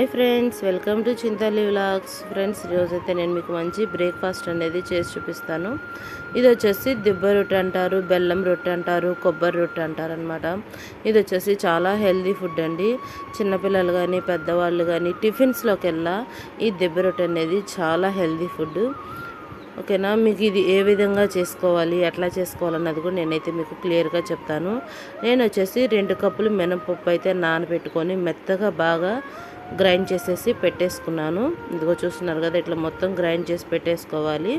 Hi friends welcome to Chintali vlogs. Friends ఈరోజైతే నేను మీకు మంచి బ్రేక్ఫాస్ట్ అనేది చేసి చూపిస్తాను. ఇది వచ్చేసి దిబ్బ రొట్టె అంటారు బెల్లం రొట్టె అంటారు కొబ్బరి రొట్టె అంటారు అనమాట ఇది వచ్చేసి చాలా హెల్దీ ఫుడ్ అండి. చిన్నపిల్లలు కానీ పెద్దవాళ్ళు కానీ టిఫిన్స్లోకి వెళ్ళా ఈ దిబ్బ రొట్టె అనేది చాలా హెల్దీ ఫుడ్. ఓకేనా? మీకు ఇది ఏ విధంగా చేసుకోవాలి ఎట్లా చేసుకోవాలన్నది కూడా నేనైతే మీకు క్లియర్గా చెప్తాను. నేను వచ్చేసి రెండు కప్పులు మినపప్పు అయితే నానబెట్టుకొని మెత్తగా బాగా గ్రైండ్ చేసేసి పెట్టేసుకున్నాను. ఇదిగో చూస్తున్నారు కదా ఇట్లా మొత్తం గ్రైండ్ చేసి పెట్టేసుకోవాలి.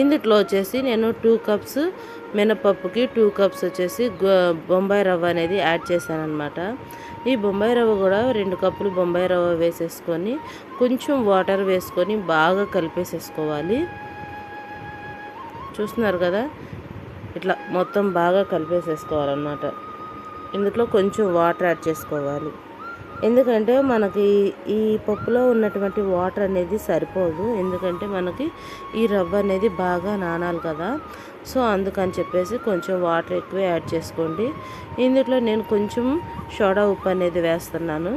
ఇందుట్లో వచ్చేసి నేను టూ కప్స్ మినపప్పుకి టూ కప్స్ వచ్చేసి బొంబాయి రవ్వ అనేది యాడ్ చేశానమాట ఈ బొంబాయి రవ్వ కూడా రెండు కప్పులు బొంబాయి రవ్వ వేసేసుకొని కొంచెం వాటర్ వేసుకొని బాగా కలిపేసేసుకోవాలి. చూస్తున్నారు కదా ఇట్లా మొత్తం బాగా కలిపేసేసుకోవాలన్నమాట. ఇందులో కొంచెం వాటర్ యాడ్ చేసుకోవాలి. ఎందుకంటే మనకి ఈ పప్పులో ఉన్నటువంటి వాటర్ అనేది సరిపోదు. ఎందుకంటే మనకి ఈ రవ్వ అనేది బాగా నానాలి కదా. సో అందుకని చెప్పేసి కొంచెం వాటర్ ఎక్కువ యాడ్ చేసుకోండి. ఇందులో నేను కొంచెం సోడా ఉప్పు అనేది వేస్తున్నాను.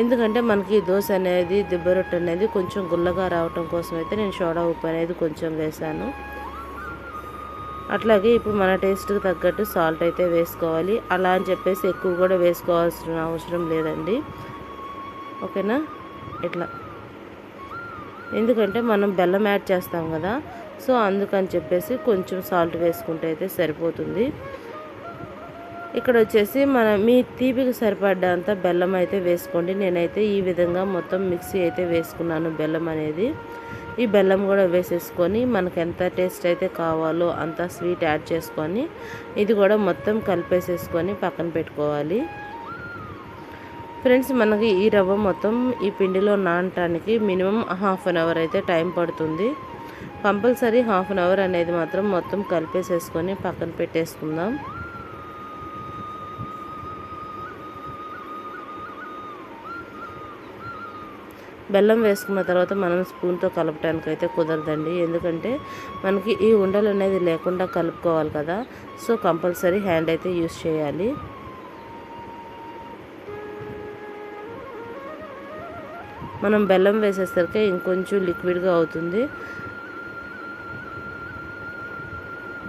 ఎందుకంటే మనకి దోశ అనేది దిబ్బరొట్టు అనేది కొంచెం గుల్లగా రావటం కోసం అయితే నేను సోడా ఉప్పు అనేది కొంచెం వేసాను అట్లాగే ఇప్పుడు మన టేస్ట్కి తగ్గట్టు సాల్ట్ అయితే వేసుకోవాలి. అలా అని చెప్పేసి ఎక్కువ కూడా వేసుకోవాల్సిన అవసరం లేదండి. ఓకేనా? ఇట్లా. ఎందుకంటే మనం బెల్లం యాడ్ చేస్తాం కదా సో అందుకని చెప్పేసి కొంచెం సాల్ట్ వేసుకుంటే అయితే సరిపోతుంది. ఇక్కడ వచ్చేసి మన మీ తీపికి సరిపడ్డంత బెల్లం అయితే వేసుకోండి. నేనైతే ఈ విధంగా మొత్తం మిక్సీ అయితే వేసుకున్నాను బెల్లం అనేది. ఈ బెల్లం కూడా వేసేసుకొని మనకు ఎంత టేస్ట్ అయితే కావాలో అంత స్వీట్ యాడ్ చేసుకొని ఇది కూడా మొత్తం కలిపేసేసుకొని పక్కన పెట్టుకోవాలి. ఫ్రెండ్స్ మనకి ఈ రవ్వ మొత్తం ఈ పిండిలో నానటానికి మినిమం హాఫ్ అన్ అవర్ అయితే టైం పడుతుంది. కంపల్సరీ హాఫ్ అన్ అవర్ అనేది మాత్రం మొత్తం కలిపేసేసుకొని పక్కన పెట్టేసుకుందాం. బెల్లం వేసుకున్న తర్వాత మనం స్పూన్తో కలపడానికి అయితే కుదరదండి. ఎందుకంటే మనకి ఈ ఉండలు అనేది లేకుండా కలుపుకోవాలి కదా. సో కంపల్సరీ హ్యాండ్ అయితే యూస్ చేయాలి. మనం బెల్లం వేసేసరికి ఇంకొంచెం లిక్విడ్గా అవుతుంది.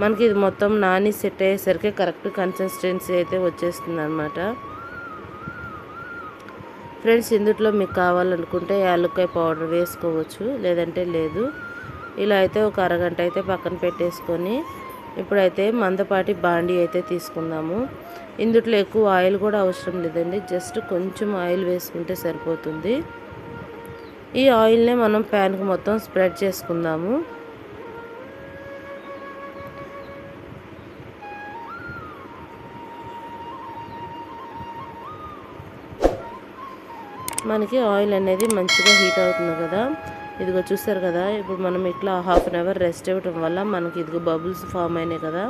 మనకి ఇది మొత్తం నాని సెట్ అయ్యేసరికి కరెక్ట్ కన్సిస్టెన్సీ అయితే వచ్చేస్తుంది అనమాట ఫ్రెండ్స్ ఇందుట్లో మీకు కావాలనుకుంటే యాలక్కాయ పౌడర్ వేసుకోవచ్చు లేదంటే లేదు. ఇలా అయితే ఒక అరగంట అయితే పక్కన పెట్టేసుకొని ఇప్పుడైతే మందపాటి బాండీ అయితే తీసుకుందాము. ఇందుట్లో ఎక్కువ ఆయిల్ కూడా అవసరం లేదండి జస్ట్ కొంచెం ఆయిల్ వేసుకుంటే సరిపోతుంది. ఈ ఆయిల్నే మనం ప్యాన్కి మొత్తం స్ప్రెడ్ చేసుకుందాము. మనకి ఆయిల్ అనేది మంచిగా హీట్ అవుతుంది కదా. ఇదిగో చూస్తారు కదా ఇప్పుడు మనం ఇట్లా హాఫ్ అన్ అవర్ రెస్ట్ ఇవ్వటం వల్ల మనకి ఇదిగో బబుల్స్ ఫామ్ అయినాయి కదా.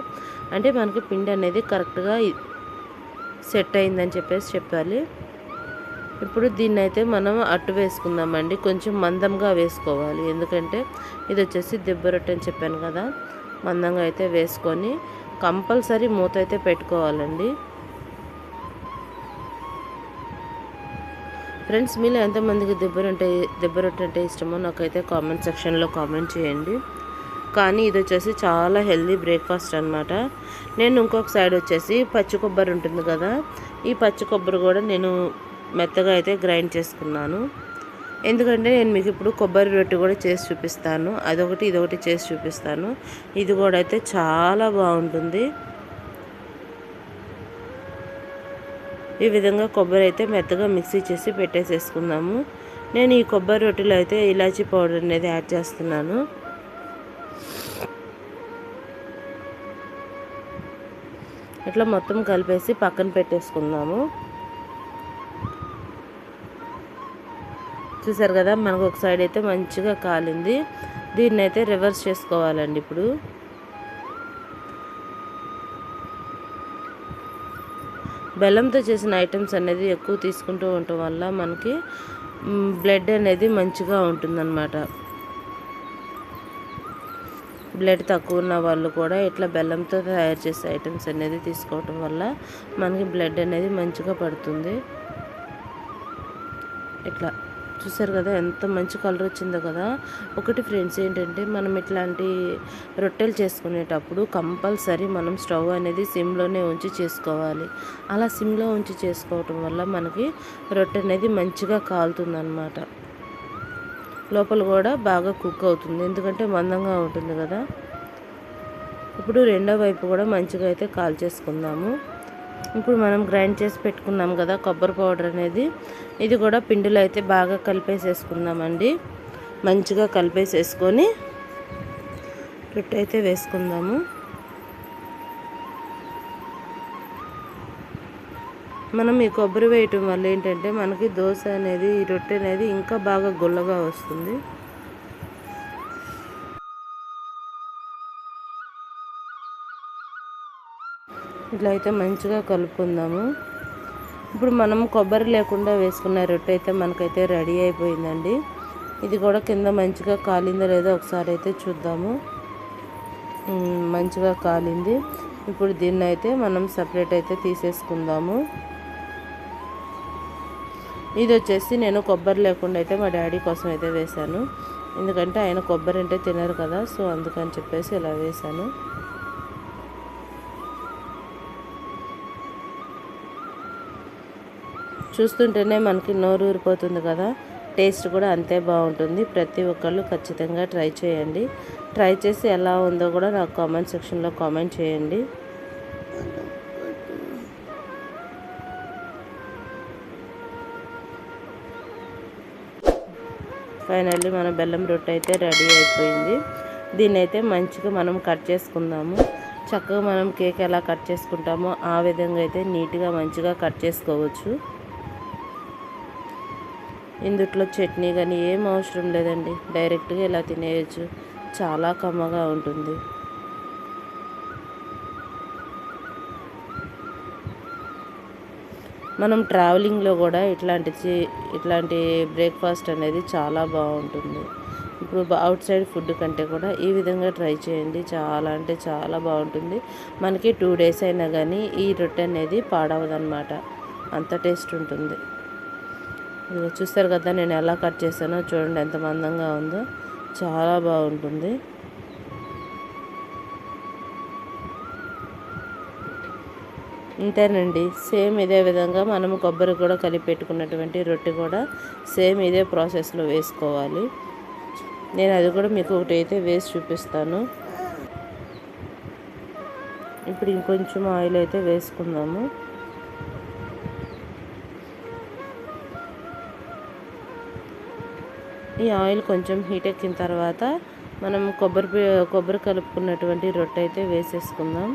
అంటే మనకి పిండి అనేది కరెక్ట్గా సెట్ అయిందని చెప్పేసి చెప్పాలి. ఇప్పుడు దీన్ని అయితే మనం అట్టు వేసుకుందామండి. కొంచెం మందంగా వేసుకోవాలి. ఎందుకంటే ఇది వచ్చేసి దెబ్బ రొట్టె అని చెప్పాను కదా. మందంగా అయితే వేసుకొని కంపల్సరీ మూత అయితే పెట్టుకోవాలండి. ఫ్రెండ్స్ మీలో ఎంతమందికి దెబ్బ రొట్టె దెబ్బ రొట్టె అంటే ఇష్టమో నాకైతే కామెంట్ సెక్షన్లో కామెంట్ చేయండి. కానీ ఇది వచ్చేసి చాలా హెల్దీ బ్రేక్ఫాస్ట్ అనమాట నేను ఇంకొక సైడ్ వచ్చేసి పచ్చి కొబ్బరి ఉంటుంది కదా ఈ పచ్చి కొబ్బరి కూడా నేను మెత్తగా అయితే గ్రైండ్ చేసుకున్నాను. ఎందుకంటే నేను మీకు ఇప్పుడు కొబ్బరి రొట్టె కూడా చేసి చూపిస్తాను. అదొకటి ఇదొకటి చేసి చూపిస్తాను. ఇది కూడా అయితే చాలా బాగుంటుంది. ఈ విధంగా కొబ్బరి అయితే మెత్తగా మిక్సీ చేసి పెట్టేసేసుకుందాము. నేను ఈ కొబ్బరి రొట్టెలో అయితే ఇలాచీ పౌడర్ అనేది యాడ్ చేస్తున్నాను. ఇట్లా మొత్తం కలిపేసి పక్కన పెట్టేసుకుందాము. చూసారు కదా మనకు ఒక సైడ్ అయితే మంచిగా కాలింది. దీన్ని అయితే రివర్స్ చేసుకోవాలండి ఇప్పుడు. బెల్లంతో చేసిన ఐటమ్స్ అనేది ఎక్కువ తీసుకుంటూ ఉండటం వల్ల మనకి బ్లడ్ అనేది మంచిగా ఉంటుందన్నమాట. బ్లడ్ తక్కువ ఉన్న వాళ్ళు కూడా ఇట్లా బెల్లంతో తయారు చేసే ఐటమ్స్ అనేది తీసుకోవటం వల్ల మనకి బ్లడ్ అనేది మంచిగా పడుతుంది. ఇట్లా. చూసారు కదా ఎంత మంచి కలర్ వచ్చిందో కదా. ఒకటి ఫ్రెండ్స్ ఏంటంటే మనం ఇట్లాంటి రొట్టెలు చేసుకునేటప్పుడు కంపల్సరీ మనం స్టవ్ అనేది సిమ్లోనే ఉంచి చేసుకోవాలి. అలా సిమ్లో ఉంచి చేసుకోవటం వల్ల మనకి రొట్టె అనేది మంచిగా కాలుతుందన్నమాట. లోపల కూడా బాగా కుక్ అవుతుంది. ఎందుకంటే మందంగా ఉంటుంది కదా. ఇప్పుడు రెండో వైపు కూడా మంచిగా అయితే కాల్ చేసుకుందాము ఇప్పుడు మనం గ్రైండ్ చేసి పెట్టుకున్నాం కదా కొబ్బరి పౌడర్ అనేది. ఇది కూడా పిండిలో అయితే బాగా కలిపేసేసుకుందామండి. మంచిగా కలిపేసేసుకొని రొట్టె అయితే వేసుకుందాము. మనం ఈ కొబ్బరి వేయటం వల్ల ఏంటంటే మనకి దోశ అనేది ఈ రొట్టె అనేది ఇంకా బాగా గుల్లగా వస్తుంది. ఇట్లా అయితే మంచిగా కలుపుకుందాము. ఇప్పుడు మనం కొబ్బరి లేకుండా వేసుకున్న రొట్టె అయితే మనకైతే రెడీ అయిపోయిందండి. ఇది కూడా కింద మంచిగా కాలిందో లేదో ఒకసారి అయితే చూద్దాము. మంచిగా కాలింది. ఇప్పుడు దీన్ని అయితే మనం సపరేట్ అయితే తీసేసుకుందాము. ఇది వచ్చేసి నేను కొబ్బరి లేకుండా అయితే మా డాడీ కోసం అయితే వేశాను. ఎందుకంటే ఆయన కొబ్బరి అంటే తినరు కదా సో అందుకని చెప్పేసి ఇలా వేశాను. చూస్తుంటేనే మనకి నోరు ఊరిపోతుంది కదా. టేస్ట్ కూడా అంతే బాగుంటుంది. ప్రతి ఒక్కళ్ళు ఖచ్చితంగా ట్రై చేయండి. ట్రై చేసి ఎలా ఉందో కూడా నాకు కామెంట్ సెక్షన్లో కామెంట్ చేయండి. ఫైనల్లీ మన బెల్లం రొట్టె అయితే రెడీ అయిపోయింది. దీన్ని అయితే మంచిగా మనం కట్ చేసుకుందాము. చక్కగా మనం కేక్ ఎలా కట్ చేసుకుంటామో ఆ విధంగా అయితే నీట్గా మంచిగా కట్ చేసుకోవచ్చు. ఇందుట్లో చట్నీ కానీ ఏం అవసరం లేదండి. డైరెక్ట్గా ఇలా తినేయచ్చు. చాలా కమ్మగా ఉంటుంది. మనం ట్రావెలింగ్లో కూడా ఇట్లాంటి ఇట్లాంటి బ్రేక్ఫాస్ట్ అనేది చాలా బాగుంటుంది. ఇప్పుడు అవుట్ సైడ్ ఫుడ్ కంటే కూడా ఈ విధంగా ట్రై చేయండి. చాలా అంటే చాలా బాగుంటుంది. మనకి టూ డేస్ అయినా కానీ ఈ రొట్టె అనేది పాడవదనమాట అంత టేస్ట్ ఉంటుంది. చూస్తారు కదా నేను ఎలా కట్ చేశానో చూడండి ఎంత మందంగా ఉందో. చాలా బాగుంటుంది. ఇంతేనండి. సేమ్ ఇదే విధంగా మనము కొబ్బరి కూడా కలిపి పెట్టుకున్నటువంటి రొట్టె కూడా సేమ్ ఇదే ప్రాసెస్లో వేసుకోవాలి. నేను అది కూడా మీకు ఒకటి అయితే వేసి చూపిస్తాను. ఇప్పుడు ఇంకొంచెం ఆయిల్ అయితే వేసుకుందాము. ఈ ఆయిల్ కొంచెం హీట్ ఎక్కిన తర్వాత మనం కొబ్బరి కొబ్బరి కలుపుకున్నటువంటి రొట్టె అయితే వేసేసుకుందాం.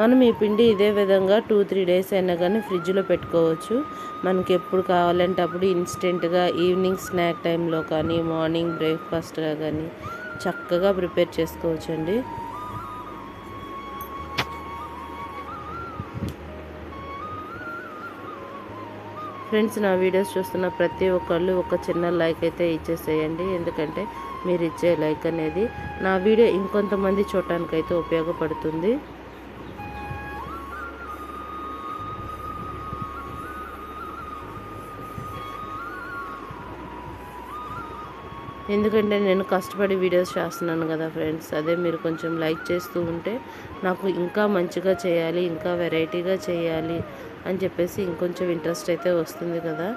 మనం ఈ పిండి ఇదే విధంగా టూ త్రీ డేస్ అయినా కానీ ఫ్రిడ్జ్లో పెట్టుకోవచ్చు. మనకి ఎప్పుడు కావాలంటే అప్పుడు ఇన్స్టెంట్గా ఈవినింగ్ స్నాక్ టైంలో కానీ మార్నింగ్ బ్రేక్ఫాస్ట్గా కానీ చక్కగా ప్రిపేర్ చేసుకోవచ్చండి. ఫ్రెండ్స్ నా వీడియోస్ చూస్తున్న ప్రతి ఒక్కళ్ళు ఒక చిన్న లైక్ అయితే ఇచ్చేసేయండి. ఎందుకంటే మీరు ఇచ్చే లైక్ అనేది నా వీడియో ఇంకొంతమంది చూడటానికైతే ఉపయోగపడుతుంది. ఎందుకంటే నేను కష్టపడి వీడియోస్ చేస్తున్నాను కదా ఫ్రెండ్స్. అదే మీరు కొంచెం లైక్ చేస్తూ ఉంటే నాకు ఇంకా మంచిగా చేయాలి ఇంకా వెరైటీగా చేయాలి అని చెప్పేసి ఇంకొంచెం ఇంట్రెస్ట్ అయితే వస్తుంది కదా.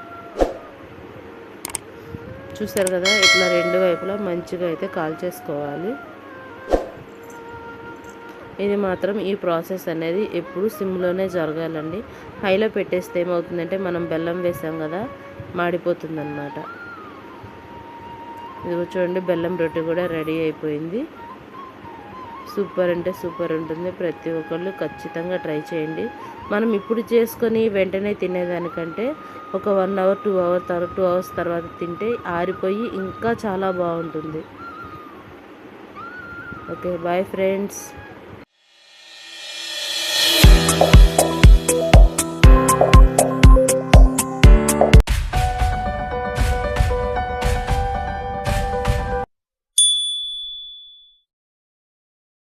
చూసారు కదా ఇట్లా రెండు వైపులా మంచిగా అయితే కాల్ చేసుకోవాలి. ఇది మాత్రం ఈ ప్రాసెస్ అనేది ఎప్పుడు సిమ్లోనే జరగాలండి. హైలో పెట్టేస్తే ఏమవుతుందంటే మనం బెల్లం వేసాం కదా మాడిపోతుందన్నమాట. ఇది చూడండి బెల్లం రొట్టె కూడా రెడీ అయిపోయింది. సూపర్ అంటే సూపర్ ఉంటుంది. ప్రతి ఒక్కళ్ళు ఖచ్చితంగా ట్రై చేయండి. మనం ఇప్పుడు చేసుకొని వెంటనే తినేదానికంటే ఒక వన్ అవర్ టూ అవర్ తర్వాత టూ అవర్స్ తర్వాత తింటే ఆరిపోయి ఇంకా చాలా బాగుంటుంది. Okay bye friends.